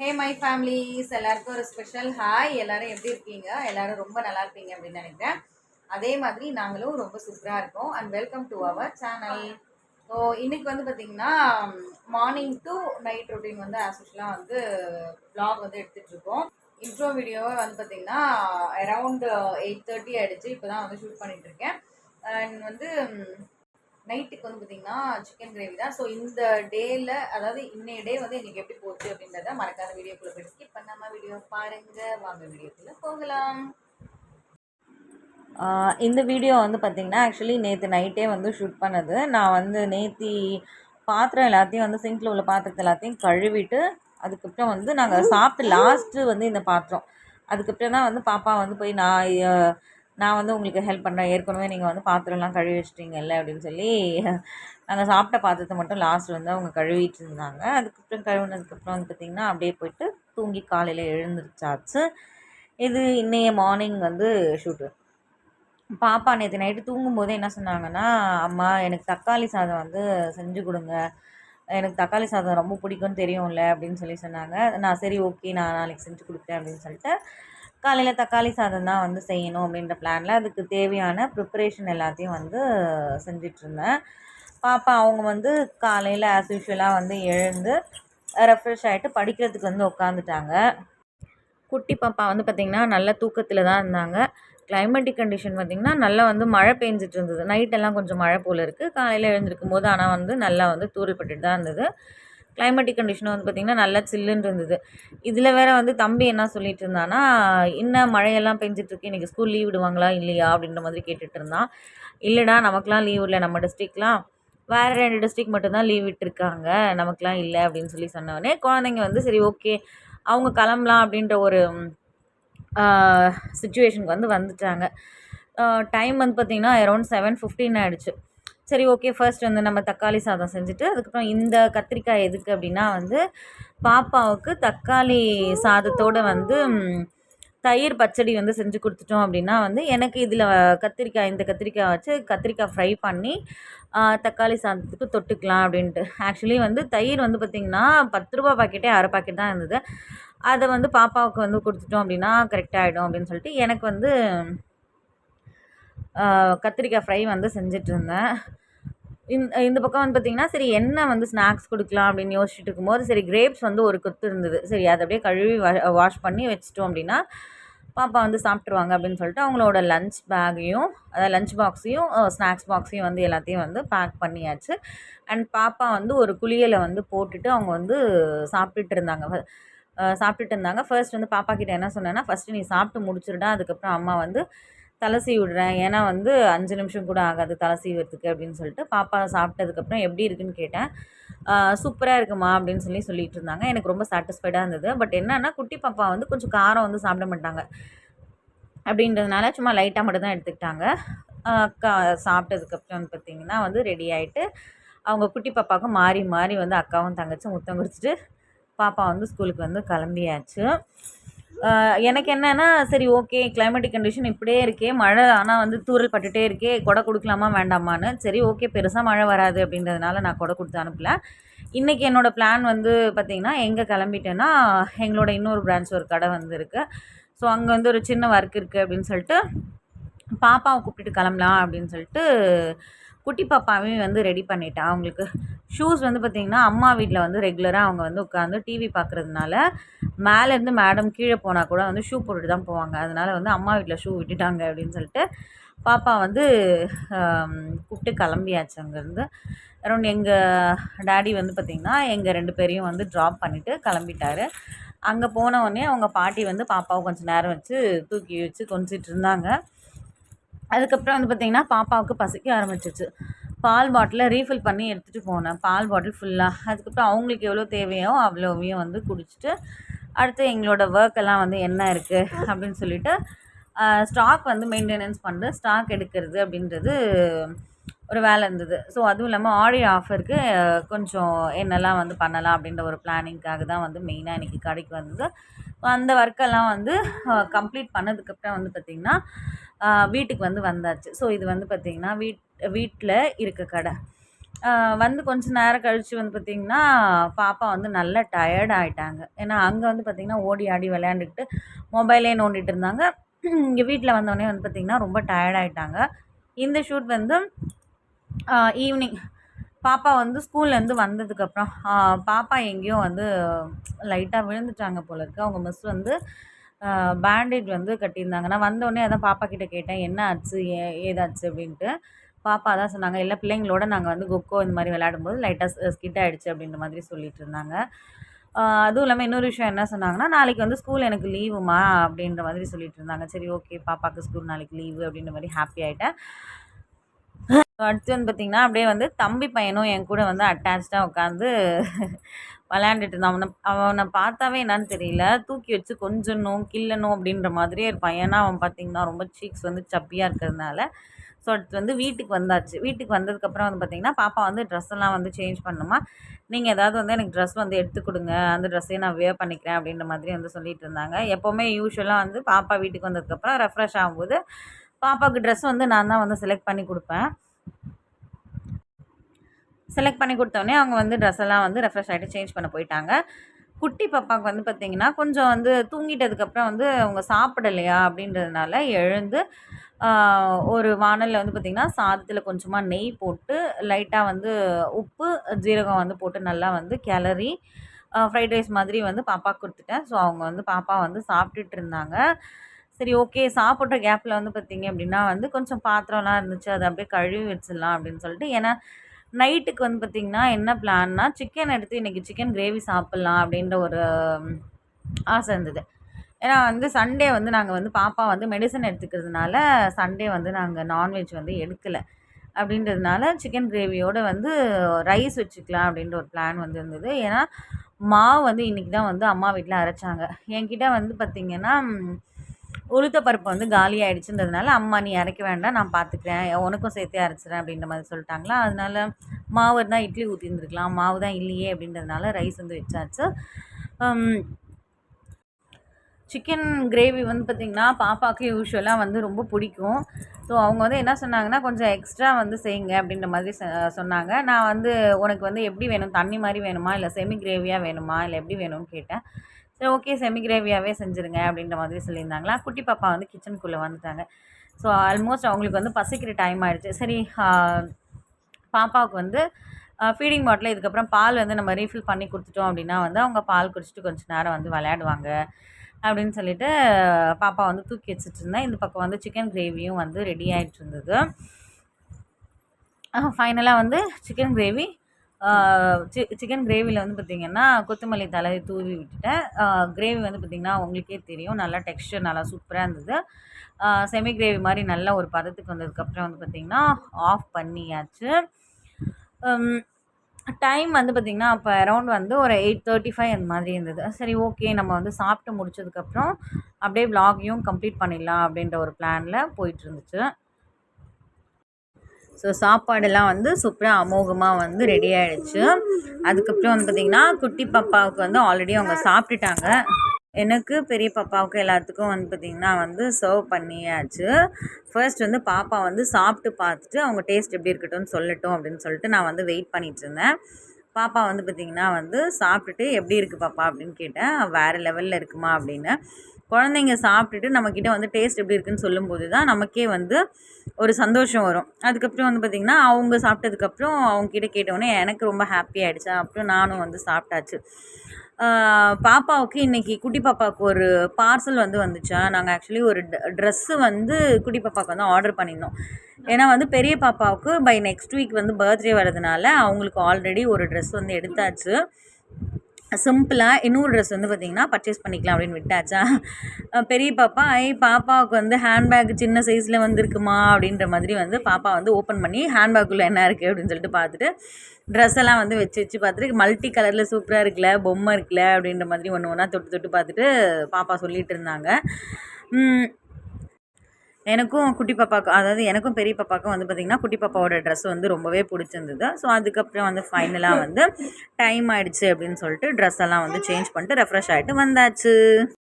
Hey my families எல்லாருக்கும் ஒரு special hi எல்லாரும் எப்படி இருக்கீங்க? எல்லாரும் ரொம்ப நல்லா இருப்பீங்க அப்படின்னு நினைக்கிறேன். அதே மாதிரி நாங்களும் ரொம்ப சூப்பராக இருக்கோம். And welcome to our channel so இன்னைக்கு வந்து பார்த்தீங்கன்னா மார்னிங் டு நைட் ரொட்டீன் வந்து ஆஸ் வந்து ப்ளாக் வந்து எடுத்துகிட்ருக்கோம் இன்ட்ரோ வீடியோவை வந்து பார்த்தீங்கன்னா அரவுண்டு எயிட் தேர்ட்டி ஆகிடுச்சு இப்போ தான் வந்து ஷூட் பண்ணிகிட்ருக்கேன் அண்ட் வந்து நைட்டுக்கு வந்து பார்த்தீங்கன்னா சிக்கன் கிரேவி தான். ஸோ இந்த டேயில் அதாவது இன்னைய டே வந்து எங்களுக்கு எப்படி போச்சு அப்படின்றத மறக்காத வீடியோக்குள்ள போய் ஸ்கிப் பண்ணாமல் வீடியோ பாருங்க. வாங்க வீடியோக்குள்ள போகலாம். ஆஹ் இந்த வீடியோ வந்து பார்த்திங்கன்னா ஆக்சுவலி நேற்று நைட்டே வந்து ஷூட் பண்ணது. நான் வந்து நேத்தி பாத்திரம் எல்லாத்தையும் வந்து சிங்கில் உள்ள பாத்திரத்தை எல்லாத்தையும் கழுவிட்டு அதுக்கப்புறம் வந்து நாங்கள் சாப்பிட்டு லாஸ்ட்டு வந்து இந்த பாத்திரம். அதுக்கப்புறம் தான் வந்து பாப்பா வந்து போய் நான் நான் வந்து உங்களுக்கு ஹெல்ப் பண்ணுறேன் ஏற்கனவே நீங்கள் வந்து பாத்திரம்லாம் கழுவி வச்சிட்டீங்கல்ல அப்படின்னு சொல்லி நாங்கள் சாப்பிட்ட பாத்திரத்தை மட்டும் லாஸ்ட் வந்து அவங்க கழுவிட்டு இருந்தாங்க. அதுக்கப்புறம் கழுவுனதுக்கப்புறம் வந்து பார்த்திங்கன்னா அப்படியே போயிட்டு தூங்கி காலையில் எழுந்திரிச்சாச்சு. இது இன்னைய மார்னிங் வந்து ஷூட்டு பாப்பா நேற்று நைட்டு தூங்கும்போதே என்ன சொன்னாங்கன்னா அம்மா எனக்கு தக்காளி சாதம் வந்து செஞ்சு கொடுங்க. எனக்கு தக்காளி சாதம் ரொம்ப பிடிக்கும்னு தெரியும்ல அப்படின்னு சொல்லி சொன்னாங்க. நான் சரி ஓகே நான் நாளைக்கு செஞ்சு கொடுக்குறேன் அப்படின்னு சொல்லிட்டு காலையில் தக்காளி சாதம் தான் வந்து செய்யணும் அப்படின்ற பிளானில் அதுக்கு தேவையான ப்ரிப்பரேஷன் எல்லாத்தையும் வந்து செஞ்சிட்ருந்தேன் பாப்பா அவங்க வந்து காலையில் ஆஸ் யூஷுவலாக வந்து எழுந்து ரெஃப்ரெஷ் ஆகிட்டு படிக்கிறதுக்கு வந்து உட்காந்துட்டாங்க குட்டி பாப்பா வந்து பார்த்திங்கன்னா நல்ல தூக்கத்தில் தான் இருந்தாங்க. கிளைமேட்டிக் கண்டிஷன் பார்த்திங்கன்னா நல்லா வந்து மழை பெஞ்சிட்டு இருந்தது. நைட்டெல்லாம் கொஞ்சம் மழை போல் இருக்குது காலையில் எழுந்திருக்கும் போது ஆனால் வந்து நல்லா வந்து தூரல் பட்டுட்டு தான் இருந்தது. கிளைமேட்டிக் கண்டிஷன் வந்து பார்த்திங்கன்னா நல்லா சில்லுன்னு இருந்தது. இதில் வேறு வந்து தம்பி என்ன சொல்லிட்டு இருந்தானா என்ன மழையெல்லாம் பெஞ்சிட்ருக்கு இன்றைக்கி ஸ்கூல் லீவ் விடுவாங்களா? இல்லையா? அப்படின்ற மாதிரி கேட்டுட்டு இருந்தான். இல்லைடா நமக்குலாம் லீவ் இல்லை நம்ம டிஸ்ட்ரிக்ட்லாம் வேறு ரெண்டு டிஸ்ட்ரிக்ட் மட்டும்தான் லீவ் விட்டுருக்காங்க. நமக்குலாம் இல்லை அப்படின்னு சொல்லி சொன்னவொடனே குழந்தைங்க வந்து சரி ஓகே அவங்க கிளம்பலாம் அப்படின்ற ஒரு சுச்சுவேஷனுக்கு வந்து வந்துட்டாங்க. டைம் வந்து பார்த்திங்கன்னா அரௌண்ட் செவன் ஃபிஃப்டீன் ஆகிடுச்சு சரி ஓகே ஃபர்ஸ்ட் வந்து நம்ம தக்காளி சாதம் செஞ்சுட்டு அதுக்கப்புறம் இந்த கத்திரிக்காய் எதுக்கு அப்படின்னா வந்து பாப்பாவுக்கு தக்காளி சாதத்தோடு வந்து தயிர் பச்சடி வந்து செஞ்சு கொடுத்துட்டோம் அப்படின்னா வந்து எனக்கு இதில் கத்திரிக்காய் இந்த கத்திரிக்காய் வச்சு கத்திரிக்காய் ஃப்ரை பண்ணி தக்காளி சாதத்துக்கு தொட்டுக்கலாம் அப்படின்ட்டு. ஆக்சுவலி வந்து தயிர் வந்து பார்த்திங்கன்னா பத்து ரூபா பாக்கெட்டே அரை பாக்கெட் தான் இருந்தது. அதை வந்து பாப்பாவுக்கு வந்து கொடுத்துட்டோம் அப்படின்னா கரெக்டாக ஆகிடும் அப்படின்னு சொல்லிட்டு எனக்கு வந்து கத்திரிக்காய் ஃப்ரை வந்து செஞ்சிட்ருந்தேன் இந்த இந்த பக்கம் வந்து பார்த்திங்கன்னா சரி என்ன வந்து ஸ்நாக்ஸ் கொடுக்கலாம் அப்படின்னு யோசிச்சுட்டு இருக்கும்போது சரி கிரேப்ஸ் வந்து ஒரு கொத்து இருந்தது. சரி அதை அப்படியே கழுவி வாஷ் பண்ணி வச்சிட்டோம் அப்படின்னா பாப்பா வந்து சாப்பிட்ருவாங்க அப்படின்னு சொல்லிட்டு அவங்களோட லஞ்ச் பேக்கையும் அதாவது லஞ்ச் பாக்ஸையும் ஸ்நாக்ஸ் பாக்ஸையும் வந்து எல்லாத்தையும் வந்து பேக் பண்ணியாச்சு. அண்ட் பாப்பா வந்து ஒரு குளியலை வந்து போட்டுட்டு அவங்க வந்து சாப்பிட்டுட்டு இருந்தாங்க. சாப்பிட்டுட்டு இருந்தாங்க. ஃபர்ஸ்ட் வந்து பாப்பா கிட்ட என்ன சொன்னேன்னா ஃபஸ்ட்டு நீ சாப்பிட்டு முடிச்சிருடா அதுக்கப்புறம் அம்மா வந்து தலை சீவி விடுறேன் ஏன்னா வந்து அஞ்சு நிமிஷம் கூட ஆகாது தலை சீவுறதுக்கு அப்படின்னு சொல்லிட்டு பாப்பா சாப்பிட்டதுக்கப்புறம் எப்படி இருக்குன்னு கேட்டேன். சூப்பராக இருக்குமா? அப்படின்னு சொல்லி சொல்லிட்டு இருந்தாங்க. எனக்கு ரொம்ப சாட்டிஸ்ஃபைடாக இருந்தது. பட் என்னன்னா குட்டி பாப்பா வந்து கொஞ்சம் காரம் வந்து சாப்பிட மாட்டாங்க. அப்படின்றதுனால சும்மா லைட்டாக மட்டும் தான் எடுத்துக்கிட்டாங்க. அக்கா சாப்பிட்டதுக்கப்புறம் வந்து பார்த்திங்கன்னா வந்து ரெடி ஆகிட்டு அவங்க குட்டி பாப்பாவுக்கும் மாறி மாறி வந்து அக்காவும் தங்கச்சும் முத்தம் குடிச்சிட்டு பாப்பா வந்து ஸ்கூலுக்கு வந்து கிளம்பியாச்சு. எனக்கு என்னன்னா சரி ஓகே கிளைமேட்டிக் கண்டிஷன் இப்படியே இருக்கே மழை ஆனால் வந்து தூறல் பட்டுட்டே இருக்கே கொடை கொடுக்கலாமா வேண்டாமான்னு. சரி ஓகே பெருசாக மழை வராது அப்படின்றதுனால நான் கொடை கொடுத்து அனுப்பல. இன்றைக்கி என்னோடய பிளான் வந்து பார்த்திங்கன்னா எங்கே கிளம்பிட்டேன்னா எங்களோட இன்னொரு பிரான்ச் ஒரு கடை வந்து இருக்குது ஸோ அங்கே வந்து ஒரு சின்ன ஒர்க் இருக்குது அப்படின்னு சொல்லிட்டு பாப்பாவை கூப்பிட்டுட்டு கிளம்பலாம் அப்படின்னு சொல்லிட்டு குட்டி பாப்பாவையும் வந்து ரெடி பண்ணிட்டேன் அவங்களுக்கு ஷூஸ் வந்து பார்த்திங்கன்னா அம்மா வீட்டில் வந்து ரெகுலராக அவங்க வந்து உட்காந்து டிவி பார்க்குறதுனால மேலேருந்து மேடம் கீழே போனால் கூட வந்து ஷூ போட்டுட்டு தான் போவாங்க. அதனால வந்து அம்மா வீட்டில் ஷூ விட்டுட்டாங்க அப்படின்னு சொல்லிட்டு பாப்பா வந்து கூப்பிட்டு கிளம்பியாச்சு அங்கேருந்து. அரௌண்ட் எங்கள் டேடி வந்து பார்த்திங்கன்னா எங்கள் ரெண்டு பேரையும் வந்து ட்ராப் பண்ணிவிட்டு கிளம்பிட்டாரு. அங்கே போன உடனே அவங்க பாட்டி வந்து பாப்பாவை கொஞ்சம் நேரம் வச்சு தூக்கி வச்சு கொஞ்சிட்டு இருந்தாங்க. அதுக்கப்புறம் வந்து பார்த்திங்கன்னா பாப்பாவுக்கு பசிக்க ஆரம்பிச்சிச்சு பால் பாட்டிலை ரீஃபில் பண்ணி எடுத்துகிட்டு போனேன். பால் பாட்டில் ஃபுல்லாக அதுக்கப்புறம் அவங்களுக்கு எவ்வளோ தேவையோ அவ்வளோவையும் வந்து குடிச்சிட்டு அடுத்து எங்களோட ஒர்க் எல்லாம் வந்து என்ன இருக்குது அப்படின்னு சொல்லிட்டு ஸ்டாக் வந்து மெயின்டெனன்ஸ் பண்ணுறது ஸ்டாக் எடுக்கிறது அப்படின்றது ஒரு வேலை இருந்தது. ஸோ அதுவும் இல்லாமல் ஆடி ஆஃபருக்கு கொஞ்சம் என்னெல்லாம் வந்து பண்ணலாம் அப்படின்ற ஒரு பிளானிங்க்காக தான் வந்து மெயினாக இன்றைக்கி கடைக்கு வந்தது. அந்த ஒர்க்கெல்லாம் வந்து கம்ப்ளீட் பண்ணதுக்கப்புறம் வந்து பார்த்திங்கன்னா வீட்டுக்கு வந்து வந்தாச்சு. ஸோ இது வந்து பார்த்திங்கன்னா வீட் வீட்டில் இருக்க கடை. வந்து கொஞ்ச நேரம் கழித்து வந்து பார்த்திங்கன்னா பாப்பா வந்து நல்லா டயர்ட் ஆகிட்டாங்க ஏன்னா அங்கே வந்து பார்த்திங்கன்னா ஓடி ஆடி விளையாண்டுக்கிட்டு மொபைலே நோண்டிட்டு இருந்தாங்க. இங்கே வீட்டில் வந்தோடனே வந்து பார்த்திங்கன்னா ரொம்ப டயர்ட் ஆகிட்டாங்க இந்த ஷூட் வந்து ஈவினிங் பாப்பா வந்து ஸ்கூல்லேருந்து வந்ததுக்கப்புறம் பாப்பா எங்கேயோ வந்து லைட்டாக விழுந்துட்டாங்க போல இருக்கு. அவங்க மிஸ் வந்து பேண்டேஜ் வந்து கட்டியிருந்தாங்க. நான் வந்தோடனே அதான் பாப்பா கிட்டே கேட்டேன் என்ன ஆச்சு? ஏ ஏதாச்சு? அப்படின்ட்டு. பாப்பா தான் சொன்னாங்க இல்லை பிள்ளைங்களோட நாங்கள் வந்து கொக்கோ இந்த மாதிரி விளையாடும்போது லைட்டாக ஸ்கிட் ஆகிடுச்சு அப்படின்ற மாதிரி சொல்லிட்டு இருந்தாங்க. அதுவும் இல்லாமல் இன்னொரு விஷயம் என்ன சொன்னாங்கன்னா நாளைக்கு வந்து ஸ்கூல் எனக்கு லீவுமா அப்படின்ற மாதிரி சொல்லிட்டு இருந்தாங்க. சரி ஓகே பாப்பாவுக்கு ஸ்கூல் நாளைக்கு லீவு அப்படின்ற மாதிரி ஹாப்பி ஆகிட்டேன் அடுத்து வந்து பார்த்திங்கன்னா அப்படியே வந்து தம்பி பையனும் என் கூட வந்து அட்டாச்சாக உட்காந்து விளையாண்டுட்டு இருந்தான். அவனை அவனை பார்த்தாவே என்னன்னு தெரியல. தூக்கி வச்சு கொஞ்சணும் கிள்ளணும் அப்படின்ற மாதிரியே இருப்பான். ஏன்னா அவன் பார்த்திங்கன்னா ரொம்ப சீக்ஸ் வந்து சப்பியாக இருக்கிறதுனால. ஸோ அடுத்து வந்து வீட்டுக்கு வந்தாச்சு. வீட்டுக்கு வந்ததுக்கப்புறம் வந்து பார்த்திங்கன்னா பாப்பா வந்து ட்ரெஸ் எல்லாம் வந்து சேஞ்ச் பண்ணணுமா நீங்கள் ஏதாவது வந்து எனக்கு ட்ரெஸ் வந்து எடுத்து கொடுங்க. அந்த ட்ரெஸ்ஸையே நான் வேர் பண்ணிக்கிறேன் அப்படின்ற மாதிரி வந்து சொல்லிட்டு இருந்தாங்க. எப்போவுமே யூஸ்வலாக வந்து பாப்பா வீட்டுக்கு வந்ததுக்கப்புறம் ரெஃப்ரெஷ் ஆகும்போது பாப்பாவுக்கு ட்ரெஸ் வந்து நான் தான் வந்து செலக்ட் பண்ணி கொடுப்பேன். செலக்ட் பண்ணி கொடுத்தோடனே அவங்க வந்து ட்ரெஸ் எல்லாம் வந்து ரெஃப்ரெஷ் ஆகிட்டு சேஞ்ச் பண்ண போயிட்டாங்க. குட்டி பாப்பாவுக்கு வந்து பார்த்திங்கன்னா கொஞ்சம் வந்து தூங்கிட்டதுக்கப்புறம் வந்து அவங்க சாப்பிடலையா அப்படின்றதுனால எழுந்து ஒரு வானலில் வந்து பார்த்திங்கன்னா சாதத்தில் கொஞ்சமாக நெய் போட்டு லைட்டாக வந்து உப்பு ஜீரகம் வந்து போட்டு நல்லா வந்து கிளறி ஃப்ரைட் ரைஸ் மாதிரி வந்து பாப்பாவுக்கு கொடுத்துட்டேன். ஸோ அவங்க வந்து பாப்பா வந்து சாப்பிட்டுட்டு இருந்தாங்க. சரி ஓகே சாப்பிட்ற கேப்பில் வந்து பார்த்திங்க அப்படின்னா வந்து கொஞ்சம் பாத்திரம்லாம் இருந்துச்சு அதை அப்படியே கழுவி வச்சிடலாம் அப்படின்னு சொல்லிட்டு ஏன்னா நைட்டுக்கு வந்து பார்த்திங்கன்னா என்ன பிளான்னா சிக்கன் எடுத்து இன்றைக்கி சிக்கன் கிரேவி சாப்பிட்லாம் அப்படின்ற ஒரு ஆசை இருந்தது. ஏன்னா வந்து சண்டே வந்து நாங்கள் வந்து பாப்பா வந்து மெடிசன் எடுத்துக்கிறதுனால சண்டே வந்து நாங்கள் நான்வெஜ் வந்து எடுக்கலை. அப்படின்றதுனால சிக்கன் கிரேவியோடு வந்து ரைஸ் வச்சுக்கலாம் அப்படின்ற ஒரு பிளான் வந்து இருந்தது. ஏன்னா மாவு வந்து இன்றைக்கி தான் வந்து அம்மா வீட்டில் அரைச்சாங்க. என்கிட்ட வந்து பார்த்திங்கன்னா ம், உளுத்த பருப்பு வந்து காலி ஆயிடுச்சுன்றதுனால அம்மா நீ அரைக்க வேண்டாம் நான் பார்த்துக்கிறேன் உனக்கும் சேர்த்தே அரைச்சிறேன் அப்படின்ற மாதிரி சொல்லிட்டாங்களா. அதனால மாவு இருந்தால் இட்லி ஊற்றிருந்துருக்கலாம் மாவு தான் இல்லையே அப்படின்றதுனால ரைஸ் வந்து வச்சாச்சு. சிக்கன் கிரேவி வந்து பார்த்திங்கன்னா பாப்பாவுக்கு யூஸ்வலாக வந்து ரொம்ப பிடிக்கும். ஸோ அவங்க வந்து என்ன சொன்னாங்கன்னா கொஞ்சம் எக்ஸ்ட்ரா வந்து செய்யுங்க அப்படின்ற மாதிரி சொன்னாங்க. நான் வந்து உனக்கு வந்து எப்படி வேணும்? தண்ணி மாதிரி வேணுமா? இல்லை செமி கிரேவியாக வேணுமா? இல்லை எப்படி வேணும்னு கேட்டேன். சரி ஓகே செமி கிரேவியாகவே செஞ்சுருங்க அப்படின்ற மாதிரி சொல்லியிருந்தாங்களா? குட்டி பாப்பா வந்து கிச்சனுக்குள்ளே வந்துட்டாங்க. ஸோ ஆல்மோஸ்ட் அவங்களுக்கு வந்து பசிக்கிற டைம் ஆகிடுச்சு சரி பாப்பாவுக்கு வந்து ஃபீடிங் பாட்டில் இதுக்கப்புறம் பால் வந்து நம்ம ரீஃபில் பண்ணி கொடுத்துட்டோம் அப்படின்னா வந்து அவங்க பால் குடிச்சிட்டு கொஞ்ச நேரம் வந்து விளையாடுவாங்க அப்படின்னு சொல்லிட்டு பாப்பா வந்து தூக்கி வச்சுட்டு இருந்தேன் இந்த பக்கம் வந்து சிக்கன் கிரேவியும் வந்து ரெடி ஆகிட்டு இருந்தது. ஃபைனலாக வந்து சிக்கன் கிரேவி சி சிக்கன் கிரேவியில் வந்து பார்த்திங்கன்னா கொத்தமல்லி தலை தூவி விட்டுட்டேன். கிரேவி வந்து பார்த்திங்கன்னா உங்களுக்கே தெரியும். நல்லா டெக்ஸ்டர் நல்லா சூப்பராக இருந்தது. செமி கிரேவி மாதிரி நல்ல ஒரு பதத்துக்கு வந்ததுக்கப்புறம் வந்து பார்த்திங்கன்னா ஆஃப் பண்ணியாச்சு. டைம் வந்து பார்த்திங்கன்னா அப்போ அரௌண்ட் வந்து ஒரு எயிட் தேர்ட்டி ஃபைவ் அந்த மாதிரி இருந்தது. சரி ஓகே நம்ம வந்து சாப்பிட்டு முடிச்சதுக்கப்புறம் அப்படியே விலாகையும் கம்ப்ளீட் பண்ணிடலாம் அப்படின்ற ஒரு பிளானில் போயிட்டு இருந்துச்சு. ஸோ சாப்பாடெல்லாம் வந்து சூப்பராக அமோகமாக வந்து ரெடி ஆகிடுச்சு அதுக்கப்புறம் வந்து பார்த்திங்கன்னா குட்டி பாப்பாவுக்கு வந்து ஆல்ரெடி அவங்க சாப்பிட்டுட்டாங்க. எனக்கு பெரிய பாப்பாவுக்கு எல்லாத்துக்கும் வந்து பார்த்திங்கன்னா வந்து சர்வ் பண்ணியாச்சு. ஃபர்ஸ்ட் வந்து பாப்பா வந்து சாப்பிட்டு பார்த்துட்டு அவங்க டேஸ்ட் எப்படி இருக்கட்டும்னு சொல்லட்டும் அப்படின்னு சொல்லிட்டு நான் வந்து வெயிட் பண்ணிகிட்ருந்தேன் இருந்தேன். பாப்பா வந்து பார்த்திங்கன்னா வந்து சாப்பிட்டுட்டு எப்படி இருக்குது பாப்பா? அப்படின்னு கேட்டேன். வேறு லெவலில் இருக்குமா? அப்படின்னு. குழந்தைங்க சாப்பிட்டுட்டு நம்மக்கிட்ட வந்து டேஸ்ட் எப்படி இருக்குன்னு சொல்லும்போது தான் நமக்கே வந்து ஒரு சந்தோஷம் வரும். அதுக்கப்புறம் வந்து பார்த்திங்கன்னா அவங்க சாப்பிட்டதுக்கப்புறம் அவங்கக்கிட்ட கேட்டோடனே எனக்கு ரொம்ப ஹாப்பி ஆகிடுச்சா அப்புறம் நானும் வந்து சாப்பிட்டாச்சு. பாப்பாவுக்கு இன்றைக்கி குட்டி பாப்பாவுக்கு ஒரு பார்சல் வந்து வந்துச்சா? நாங்கள் ஆக்சுவலி ஒரு ட்ரெஸ்ஸு வந்து குட்டி பாப்பாவுக்கு வந்து ஆர்டர் பண்ணியிருந்தோம். ஏன்னா வந்து பெரிய பாப்பாவுக்கு பை நெக்ஸ்ட் வீக் வந்து பர்த்டே வரதுனால அவங்களுக்கு ஆல்ரெடி ஒரு ட்ரெஸ் வந்து எடுத்தாச்சு. சிம்பிளாக இன்னொரு ட்ரெஸ் வந்து பார்த்திங்கன்னா பர்ச்சேஸ் பண்ணிக்கலாம் அப்படின்னு விட்டாச்சா? பெரிய பாப்பா ஐ பாப்பாவுக்கு வந்து ஹேண்ட்பேக் சின்ன சைஸில் வந்துருக்குமா? அப்படின்ற மாதிரி வந்து பாப்பா வந்து ஓப்பன் பண்ணி ஹேண்ட்பேக்குள்ளே என்ன இருக்குது அப்படின்னு சொல்லிட்டு பார்த்துட்டு ட்ரெஸ் எல்லாம் வந்து வச்சு வச்சு பார்த்துட்டு மல்டி கலரில் சூப்பராக இருக்குல்ல பொம்மை இருக்குல்ல? அப்படின்ற மாதிரி ஒன்று ஒன்றா தொட்டு தொட்டு பார்த்துட்டு பாப்பா சொல்லிகிட்டு இருந்தாங்க. எனக்கும் குட்டி பாப்பாவுக்கு அதாவது எனக்கும் பெரிய பாப்பாவுக்கும் வந்து பார்த்திங்கன்னா குட்டி பாப்பாவோட ட்ரெஸ் வந்து ரொம்பவே பிடிச்சிருந்தது. ஸோ அதுக்கப்புறம் வந்து ஃபைனலாக வந்து டைம் ஆயிடுச்சு அப்படின்னு சொல்லிட்டு ட்ரெஸ் எல்லாம் வந்து சேஞ்ச் பண்ணிட்டு ரெஃப்ரெஷ் ஆகிட்டு வந்தாச்சு.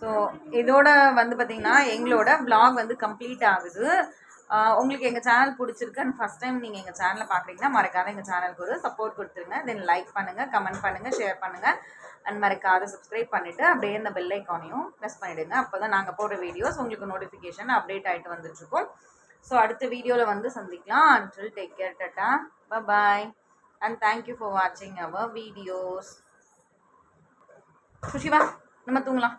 ஸோ இதோட வந்து பார்த்திங்கன்னா எங்களோட vlog வந்து கம்ப்ளீட் ஆகுது. உங்களுக்கு எங்கள் சேனல் பிடிச்சிருக்கு அண்ட் ஃபஸ்ட் டைம் நீங்கள் எங்கள் சேனலை பார்க்குறீங்கன்னா மறக்காத எங்கள் சேனலுக்கு ஒரு சப்போர்ட் கொடுத்துருங்க. தென் லைக் பண்ணுங்கள் கமெண்ட் பண்ணுங்கள் ஷேர் பண்ணுங்கள் அண்ட் மறக்காத சப்ஸ்கிரைப் பண்ணிவிட்டு அப்படியே இந்த பெல் ஐக்கானையும் ப்ரெஸ் பண்ணிவிடுங்க அப்போ தான் நாங்கள் போடுற வீடியோஸ் உங்களுக்கு நோட்டிஃபிகேஷன் அப்டேட் ஆகிட்டு வந்துட்டுருக்கோம். ஸோ அடுத்த வீடியோவில் வந்து சந்திக்கலாம். Until take care tata bye and thank you for வாட்சிங் அவர் வீடியோஸ் சுஷிவா நம்ம தூங்கலாம்.